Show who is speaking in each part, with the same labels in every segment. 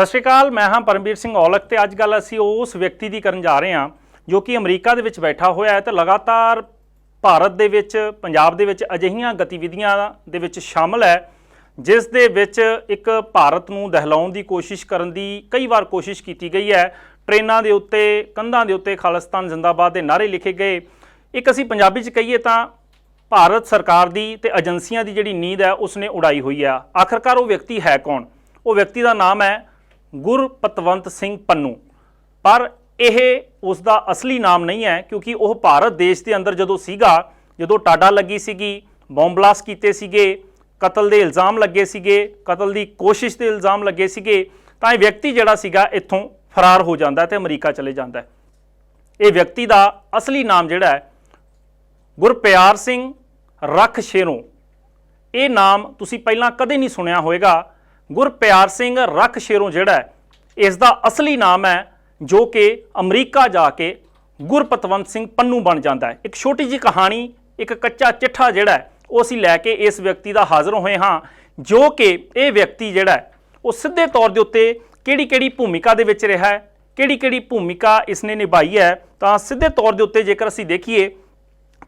Speaker 1: ਸਤਿ ਸ਼੍ਰੀ ਅਕਾਲ, ਮੈਂ ਹਾਂ ਪਰਮਵੀਰ ਸਿੰਘ ਔਲਖ ਤੇ ਅੱਜ ਗੱਲ ਅਸੀਂ ਉਸ ਵਿਅਕਤੀ ਦੀ ਕਰਨ ਜਾ ਰਹੇ ਹਾਂ ਜੋ ਕਿ ਅਮਰੀਕਾ ਦੇ ਵਿੱਚ ਬੈਠਾ ਹੋਇਆ ਹੈ ਤੇ ਲਗਾਤਾਰ ਭਾਰਤ ਦੇ ਵਿੱਚ, ਪੰਜਾਬ ਦੇ ਵਿੱਚ ਅਜਿਹੀਆਂ ਗਤੀਵਿਧੀਆਂ ਦੇ ਵਿੱਚ ਸ਼ਾਮਲ ਹੈ, ਜਿਸ ਦੇ ਵਿੱਚ ਇੱਕ ਭਾਰਤ ਨੂੰ ਦਹਿਲਾਉਣ ਦੀ ਕੋਸ਼ਿਸ਼ ਕਰਨ ਦੀ ਕਈ ਵਾਰ ਕੋਸ਼ਿਸ਼ ਕੀਤੀ ਗਈ ਹੈ। ਟ੍ਰੇਨਾਂ ਦੇ ਉੱਤੇ, ਕੰਧਾਂ ਦੇ ਉੱਤੇ ਖਾਲਿਸਤਾਨ ਜ਼ਿੰਦਾਬਾਦ ਦੇ ਨਾਅਰੇ ਲਿਖੇ ਗਏ। ਇੱਕ ਅਸੀਂ ਪੰਜਾਬੀ 'ਚ ਕਹੀਏ ਤਾਂ ਭਾਰਤ ਸਰਕਾਰ ਦੀ ਤੇ ਏਜੰਸੀਆਂ ਦੀ ਜਿਹੜੀ ਨੀਂਦ ਹੈ, ਉਸਨੇ ਉਡਾਈ ਹੋਈ ਆ। ਆਖਰਕਾਰ ਉਹ ਵਿਅਕਤੀ ਹੈ ਕੌਣ? ਉਹ ਵਿਅਕਤੀ ਦਾ ਨਾਮ ਹੈ ਗੁਰਪਤਵੰਤ ਸਿੰਘ ਪੰਨੂ। ਪਰ ਇਹ ਉਸ ਦਾ ਅਸਲੀ ਨਾਮ ਨਹੀਂ ਹੈ, ਕਿਉਂਕਿ ਉਹ ਭਾਰਤ ਦੇਸ਼ ਦੇ ਅੰਦਰ ਜਦੋਂ ਸੀਗਾ, ਜਦੋਂ ਟਾਡਾ ਲੱਗੀ ਸੀਗੀ ਬੰਬ ਬਲਾਸਟ ਕੀਤੇ ਸੀਗੇ, ਕਤਲ ਦੇ ਇਲਜ਼ਾਮ ਲੱਗੇ ਸੀਗੇ, ਕਤਲ ਦੀ ਕੋਸ਼ਿਸ਼ ਦੇ ਇਲਜ਼ਾਮ ਲੱਗੇ ਸੀਗੇ, ਤਾਂ ਇਹ ਵਿਅਕਤੀ ਜਿਹੜਾ ਸੀਗਾ ਇੱਥੋਂ ਫਰਾਰ ਹੋ ਜਾਂਦਾ ਹੈ ਤੇ ਅਮਰੀਕਾ ਚਲੇ ਜਾਂਦਾ ਇਹ ਵਿਅਕਤੀ ਦਾ ਅਸਲੀ ਨਾਮ ਜਿਹੜਾ ਹੈ, ਗੁਰਪਿਆਰ ਸਿੰਘ ਰਖ ਸ਼ੇਰੋਂ ਇਹ ਨਾਮ ਤੁਸੀਂ ਪਹਿਲਾਂ ਕਦੇ ਨਹੀਂ ਸੁਣਿਆ ਹੋਵੇਗਾ ਗੁਰਪਿਆਰ ਸਿੰਘ ਰਖ ਸ਼ੇਰੋਂ ਜਿਹੜਾ ਇਸ ਦਾ ਅਸਲੀ ਨਾਮ ਹੈ ਜੋ ਕਿ ਅਮਰੀਕਾ ਜਾ ਕੇ ਗੁਰਪਤਵੰਤ ਸਿੰਘ ਪੰਨੂ ਬਣ ਜਾਂਦਾ ਹੈ। ਇੱਕ ਛੋਟੀ ਜਿਹੀ ਕਹਾਣੀ, ਇੱਕ ਕੱਚਾ ਚਿੱਠਾ ਜਿਹੜਾ ਉਹ ਅਸੀਂ ਲੈ ਕੇ ਇਸ ਵਿਅਕਤੀ ਦਾ ਹਾਜ਼ਰ ਹੋਏ ਹਾਂ, ਜੋ ਕਿ ਇਹ ਵਿਅਕਤੀ ਜਿਹੜਾ ਉਹ ਸਿੱਧੇ ਤੌਰ ਦੇ ਉੱਤੇ ਕਿਹੜੀ ਕਿਹੜੀ ਭੂਮਿਕਾ ਦੇ ਵਿੱਚ ਰਿਹਾ ਹੈ ਕਿਹੜੀ ਕਿਹੜੀ ਭੂਮਿਕਾ ਇਸਨੇ ਨਿਭਾਈ ਹੈ, ਤਾਂ ਸਿੱਧੇ ਤੌਰ ਦੇ ਉੱਤੇ ਜੇਕਰ ਅਸੀਂ ਦੇਖੀਏ,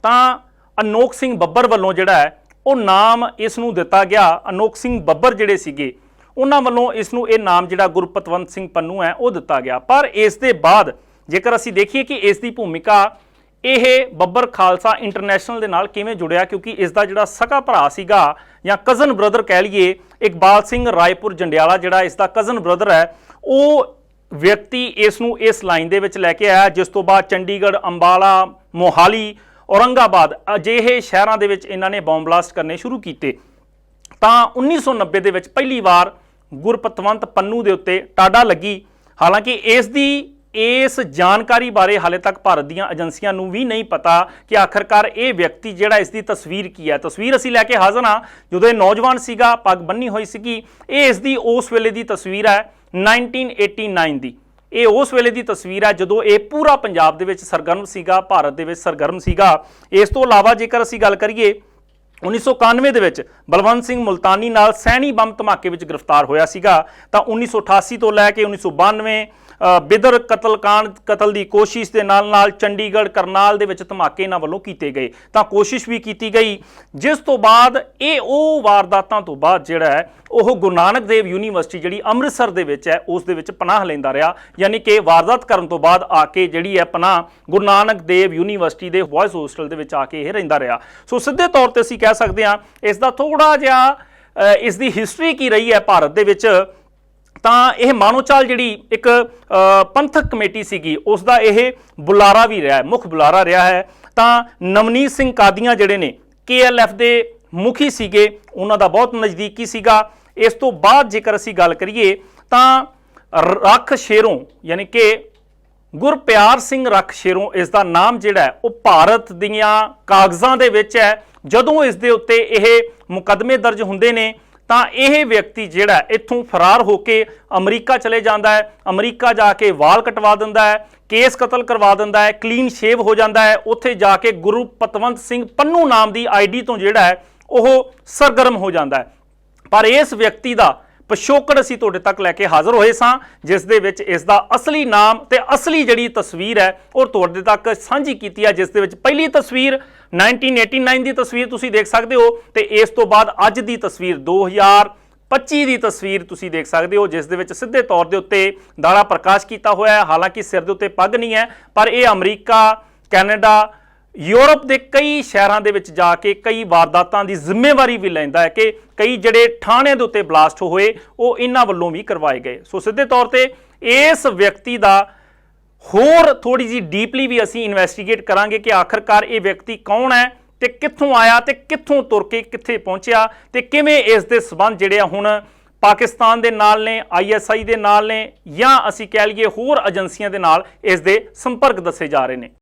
Speaker 1: ਤਾਂ ਅਨੋਖ ਸਿੰਘ ਬੱਬਰ ਵੱਲੋਂ ਜਿਹੜਾ ਹੈ, ਉਹ ਨਾਮ ਇਸ ਨੂੰ ਦਿੱਤਾ ਗਿਆ। ਅਨੋਖ ਸਿੰਘ ਬੱਬਰ ਜਿਹੜੇ ਸੀਗੇ ਉਹਨਾਂ ਵੱਲੋਂ ਇਸ ਨੂੰ ਇਹ ਨਾਮ ਜਿਹੜਾ ਗੁਰਪਤਵੰਤ ਸਿੰਘ ਪੰਨੂ ਹੈ, ਉਹ ਦਿੱਤਾ ਗਿਆ। ਪਰ ਇਸ ਦੇ ਬਾਅਦ ਜੇਕਰ ਅਸੀਂ ਦੇਖੀਏ ਕਿ ਇਸ ਦੀ ਭੂਮਿਕਾ ਇਹ ਬੱਬਰ ਖਾਲਸਾ ਇੰਟਰਨੈਸ਼ਨਲ ਦੇ ਨਾਲ ਕਿਵੇਂ ਜੁੜਿਆ, ਕਿਉਂਕਿ ਇਸ ਦਾ ਜਿਹੜਾ ਸਕਾ ਭਰਾ ਸੀਗਾ ਜਾਂ ਕਜ਼ਨ ਬ੍ਰਦਰ ਕਹਿ ਲਈਏ, ਇਕਬਾਲ ਸਿੰਘ ਰਾਏਪੁਰ ਜੰਡਿਆਲਾ ਜਿਹੜਾ ਇਸ ਦਾ ਕਜ਼ਨ ਬ੍ਰਦਰ ਹੈ, ਉਹ ਵਿਅਕਤੀ ਇਸ ਨੂੰ ਇਸ ਲਾਈਨ ਦੇ ਵਿੱਚ ਲੈ ਕੇ ਆਇਆ, ਜਿਸ ਤੋਂ ਬਾਅਦ ਚੰਡੀਗੜ੍ਹ, ਅੰਬਾਲਾ, ਮੋਹਾਲੀ, ਔਰੰਗਾਬਾਦ ਅਜਿਹੇ ਸ਼ਹਿਰਾਂ ਦੇ ਵਿੱਚ ਇਹਨਾਂ ਨੇ ਬੰਬ ਬਲਾਸਟ ਕਰਨੇ ਸ਼ੁਰੂ ਕੀਤੇ। ਤਾਂ 1990 ਦੇ ਵਿੱਚ ਪਹਿਲੀ ਵਾਰ ਗੁਰਪਤਵੰਤ ਪੰਨੂ ਦੇ ਉੱਤੇ ਟਾਡਾ ਲੱਗੀ। ਹਾਲਾਂਕਿ ਇਸ ਦੀ, ਇਸ ਜਾਣਕਾਰੀ ਬਾਰੇ ਹਾਲੇ ਤੱਕ ਭਾਰਤ ਦੀਆਂ ਏਜੰਸੀਆਂ ਨੂੰ ਵੀ ਨਹੀਂ ਪਤਾ ਕਿ ਆਖਰਕਾਰ ਇਹ ਵਿਅਕਤੀ ਜਿਹੜਾ ਇਸ ਦੀ ਤਸਵੀਰ ਕੀ ਹੈ। ਤਸਵੀਰ ਅਸੀਂ ਲੈ ਕੇ ਹਾਜ਼ਰ ਹਾਂ। ਜਦੋਂ ਇਹ ਨੌਜਵਾਨ ਸੀਗਾ, ਪੱਗ ਬੰਨੀ ਹੋਈ ਸੀਗੀ, ਇਹ ਇਸ ਦੀ ਉਸ ਵੇਲੇ ਦੀ ਤਸਵੀਰ ਹੈ 1989 ਦੀ। ਇਹ ਉਸ ਵੇਲੇ ਦੀ ਤਸਵੀਰ ਹੈ ਜਦੋਂ ਇਹ ਪੂਰਾ ਪੰਜਾਬ ਦੇ ਵਿੱਚ ਸਰਗਰਮ ਸੀਗਾ, ਭਾਰਤ ਦੇ ਵਿੱਚ ਸਰਗਰਮ ਸੀਗਾ। ਇਸ ਤੋਂ ਇਲਾਵਾ ਜੇਕਰ ਅਸੀਂ ਗੱਲ ਕਰੀਏ 1991 ਦੇ ਵਿੱਚ ਬਲਵੰਤ ਸਿੰਘ ਮੁਲਤਾਨੀ ਨਾਲ ਸੈਣੀ ਬੰਬ ਧਮਾਕੇ ਵਿੱਚ ਗ੍ਰਿਫਤਾਰ ਹੋਇਆ ਸੀਗਾ। ਤਾਂ 1988 ਤੋਂ ਲੈ ਕੇ 1992 ਅ, ਬਿਦਰ ਕਤਲ ਕਤਲकांड ਕਤਲ ਦੀ ਕੋਸ਼ਿਸ਼ ਦੇ ਨਾਲ ਨਾਲ ਚੰਡੀਗੜ੍ਹ ਕਰਨਾਲ ਦੇ ਵਿੱਚ ਧਮਾਕੇ ਇਹਨਾਂ ਵੱਲੋਂ ਕੀਤੇ ਗਏ। ਤਾਂ ਕੋਸ਼ਿਸ਼ ਵੀ ਕੀਤੀ ਗਈ। ਜਿਸ ਤੋਂ ਬਾਅਦ ਇਹ ਉਹ ਵਾਰਦਾਤਾਂ ਤੋਂ ਬਾਅਦ ਜਿਹੜਾ ਹੈ, ਉਹ ਗੁਰੂ ਨਾਨਕ ਦੇਵ ਯੂਨੀਵਰਸਿਟੀ ਜਿਹੜੀ ਅੰਮ੍ਰਿਤਸਰ ਦੇ ਵਿੱਚ ਹੈ, ਉਸ ਦੇ ਵਿੱਚ ਪਨਾਹ ਲੈਂਦਾ ਰਿਹਾ। ਯਾਨੀ ਕਿ ਵਾਰਦਾਤ ਕਰਨ ਤੋਂ ਬਾਅਦ ਆ ਕੇ ਜਿਹੜੀ ਹੈ ਪਨਾਹ ਗੁਰੂ ਨਾਨਕ ਦੇਵ ਯੂਨੀਵਰਸਿਟੀ ਦੇ ਬॉयਜ਼ ਹੋਸਟਲ ਦੇ ਵਿੱਚ ਆ ਕੇ ਇਹ ਰਹਿੰਦਾ ਰਿਹਾ। ਸੋ ਸਿੱਧੇ ਤੌਰ ਤੇ ਅਸੀਂ ਕਹਿ ਸਕਦੇ ਹਾਂ, ਇਸ ਦਾ ਥੋੜਾ ਜਿਹਾ ਇਸ ਦੀ ਹਿਸਟਰੀ ਕੀ ਰਹੀ ਹੈ ਭਾਰਤ ਦੇ ਵਿੱਚ? ਤਾਂ ਇਹ ਮਾਨੋਚਾਲ ਜਿਹੜੀ ਇੱਕ ਪੰਥਕ ਕਮੇਟੀ ਸੀਗੀ ਉਸ ਦਾ ਇਹ ਬੁਲਾਰਾ ਵੀ ਰਿਹਾ ਹੈ, ਮੁੱਖ ਬੁਲਾਰਾ ਰਿਹਾ ਹੈ। ਤਾਂ ਨਵਨੀਤ ਸਿੰਘ ਕਾਦੀਆਂ ਜਿਹੜੇ ਨੇ, ਕੇਐਲਐਫ ਦੇ ਮੁਖੀ ਸੀਗੇ, ਉਹਨਾਂ ਦਾ ਬਹੁਤ ਨਜ਼ਦੀਕੀ ਸੀਗਾ। ਇਸ ਤੋਂ ਬਾਅਦ ਜੇਕਰ ਅਸੀਂ ਗੱਲ ਕਰੀਏ, ਤਾਂ ਰੱਖ ਸ਼ੇਰੋਂ, ਯਾਨੀ ਕਿ ਗੁਰਪਿਆਰ ਸਿੰਘ ਰੱਖ ਸ਼ੇਰੋਂ, ਇਸ ਦਾ ਨਾਮ ਜਿਹੜਾ ਉਹ ਭਾਰਤ ਦੀਆਂ ਕਾਗਜ਼ਾਂ ਦੇ ਵਿੱਚ ਹੈ। ਜਦੋਂ ਇਸ ਦੇ ਉੱਤੇ ਇਹ ਮੁਕੱਦਮੇ ਦਰਜ ਹੁੰਦੇ ਨੇ ਤਾਂ ਇਹ ਵਿਅਕਤੀ ਜਿਹੜਾ ਇੱਥੋਂ ਫਰਾਰ ਹੋ ਕੇ ਅਮਰੀਕਾ ਚਲੇ ਜਾਂਦਾ ਹੈ, ਅਮਰੀਕਾ ਜਾ ਕੇ ਵਾਲ ਕਟਵਾ ਦਿੰਦਾ ਹੈ, ਕੇਸ ਕਤਲ ਕਰਵਾ ਦਿੰਦਾ ਹੈ, ਕਲੀਨ ਸ਼ੇਵ ਹੋ ਜਾਂਦਾ ਹੈ, ਉੱਥੇ ਜਾ ਕੇ ਗੁਰੂ ਪਤਵੰਤ ਸਿੰਘ ਪੰਨੂ ਨਾਮ ਦੀ ਆਈਡੀ ਤੋਂ ਜਿਹੜਾ ਹੈ, ਉਹ ਸਰਗਰਮ ਹੋ ਜਾਂਦਾ ਹੈ। ਪਰ ਇਸ ਵਿਅਕਤੀ ਦਾ ਪਿਛੋਕੜ ਅਸੀਂ ਤੁਹਾਡੇ ਤੱਕ ਲੈ ਕੇ ਹਾਜ਼ਰ ਹੋਏ ਸਾਂ, ਜਿਸ ਦੇ ਵਿੱਚ ਇਸ ਦਾ ਅਸਲੀ ਨਾਮ ਤੇ ਅਸਲੀ ਜਿਹੜੀ ਤਸਵੀਰ ਹੈ, ਉਹ ਤੁਹਾਡੇ ਤੱਕ ਸਾਂਝੀ ਕੀਤੀ ਹੈ, ਜਿਸ ਦੇ ਵਿੱਚ ਪਹਿਲੀ ਤਸਵੀਰ 1989 ਦੀ ਤਸਵੀਰ ਤੁਸੀਂ ਦੇਖ ਸਕਦੇ ਹੋ ਤੇ ਇਸ ਤੋਂ ਬਾਅਦ ਅੱਜ ਦੀ ਤਸਵੀਰ 2025 ਦੀ ਤਸਵੀਰ ਤੁਸੀਂ ਦੇਖ ਸਕਦੇ ਹੋ, ਜਿਸ ਦੇ ਵਿੱਚ ਸਿੱਧੇ ਤੌਰ ਦੇ ਉੱਤੇ ਦਾੜਾ ਪ੍ਰਕਾਸ਼ ਕੀਤਾ ਹੋਇਆ ਹੈ। ਹਾਲਾਂਕਿ ਸਿਰ ਦੇ ਉੱਤੇ ਪੱਗ ਨਹੀਂ ਹੈ, ਪਰ ਇਹ ਅਮਰੀਕਾ, ਕੈਨੇਡਾ, ਯੂਰਪ ਦੇ ਕਈ ਸ਼ਹਿਰਾਂ ਦੇ ਵਿੱਚ ਜਾ ਕੇ ਕਈ ਵਾਰਦਾਤਾਂ ਦੀ ਜ਼ਿੰਮੇਵਾਰੀ ਵੀ ਲੈਂਦਾ ਹੈ ਕਿ ਕਈ ਜਿਹੜੇ ਥਾਣੇ ਦੇ ਉੱਤੇ ਬਲਾਸਟ ਹੋਏ, ਉਹ ਇਹਨਾਂ ਵੱਲੋਂ ਵੀ ਕਰਵਾਏ ਗਏ। ਸੋ ਸਿੱਧੇ ਤੌਰ ਤੇ ਇਸ ਵਿਅਕਤੀ ਦਾ ਹੋਰ ਥੋੜੀ ਜੀ ਡੀਪਲੀ ਵੀ ਅਸੀਂ ਇਨਵੈਸਟੀਗੇਟ ਕਰਾਂਗੇ ਕਿ ਆਖਰਕਾਰ ਇਹ ਵਿਅਕਤੀ ਕੌਣ ਹੈ ਤੇ ਕਿੱਥੋਂ ਆਇਆ ਤੇ ਕਿੱਥੋਂ ਤੁਰ ਕੇ ਕਿੱਥੇ ਪਹੁੰਚਿਆ ਤੇ ਕਿਵੇਂ ਇਸ ਦੇ ਸਬੰਧ ਜਿਹੜੇ ਆ ਹੁਣ ਪਾਕਿਸਤਾਨ ਦੇ ਨਾਲ ਨੇ ਆਈਐਸਆਈ ਦੇ ਨਾਲ ਨੇ ਜਾਂ ਅਸੀਂ ਕਹਿ ਲਈਏ ਹੋਰ ਏਜੰਸੀਆਂ ਦੇ ਨਾਲ ਇਸ ਦੇ ਸੰਪਰਕ ਦੱਸੇ ਜਾ ਰਹੇ ਨੇ।